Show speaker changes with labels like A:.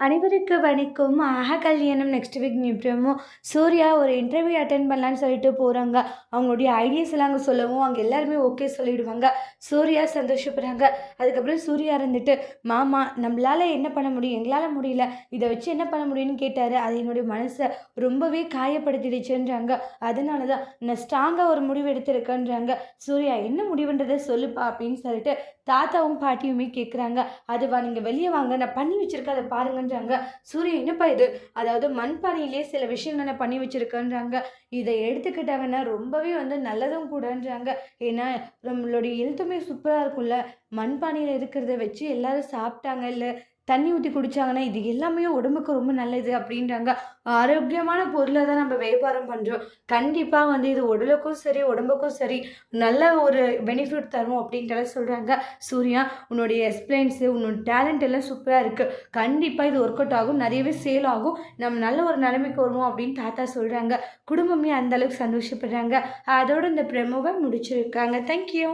A: அனைவருக்கு வணக்கம். ஆஹா கல்யாணம் நெக்ஸ்ட் வீக் நிப்டமோ சூர்யா ஒரு இன்டர்வியூ அட்டன் பண்ணலான்னு சொல்லிட்டு போகிறாங்க அவங்களுடைய ஐடியாஸ் எல்லாம் அங்கே சொல்லவும் அங்கே எல்லாருமே ஓகே சொல்லிவிடுவாங்க சூர்யா சந்தோஷப்படுறாங்க. அதுக்கப்புறம் சூர்யா இருந்துட்டு மாமா நம்மளால் என்ன பண்ண முடியும்? எங்களால் முடியல. இதை வச்சு என்ன பண்ண முடியும்னு கேட்டார். அது என்னுடைய மனசை ரொம்பவே காயப்படுத்திடுச்சுன்றாங்க. அதனால தான் நான் ஸ்ட்ராங்காக ஒரு முடிவு எடுத்திருக்கேன்றாங்க. சூர்யா என்ன முடிவுன்றதை சொல்லுப்பா அப்படின்னு சொல்லிட்டு தாத்தாவும் பாட்டியுமே கேட்குறாங்க அதுவா நீங்கள் வெளியே வாங்க. நான் பண்ணி வச்சுருக்கேன். அதை பண்ணுறாங்க சூரியன் என்னப்பா இது? அதாவது மண்பானையிலே சில விஷயங்களை பண்ணி வச்சுருக்கன்றாங்க. இதை எடுத்துக்கிட்டாங்கன்னா ரொம்பவே வந்து நல்லதும் கூடன்றாங்க. ஏன்னா நம்மளுடைய எழுத்துமே சூப்பராக இருக்கும்ல. மண்பானையில் இருக்கிறத வச்சு எல்லாரும் சாப்பிட்டாங்க இல்லை தண்ணி ஊற்றி குடித்தாங்கன்னா இது எல்லாமே உடம்புக்கு ரொம்ப நல்லது அப்படின்றாங்க. ஆரோக்கியமான பொருளை தான் நம்ம வியாபாரம் பண்ணுறோம் கண்டிப்பாக வந்து இது உடலுக்கும் சரி உடம்புக்கும் சரி நல்ல ஒரு பெனிஃபிட் தரும் அப்படின்ட்டு சொல்கிறாங்க சூர்யா உன்னுடைய எக்ஸ்பிளைன்ஸு உன்னோட டேலண்ட் எல்லாம் சூப்பராக இருக்குது கண்டிப்பாக இது ஒர்க் அவுட் ஆகும். நிறையவே சேல் ஆகும். நம்ம நல்ல ஒரு நிலைமைக்கு வருவோம் அப்படின்னு தாத்தா சொல்கிறாங்க குடும்பமே அந்தளவுக்கு சந்தோஷப்படுறாங்க. அதோட இந்த பிரமோவை முடிச்சிருக்காங்க. தேங்க்யூ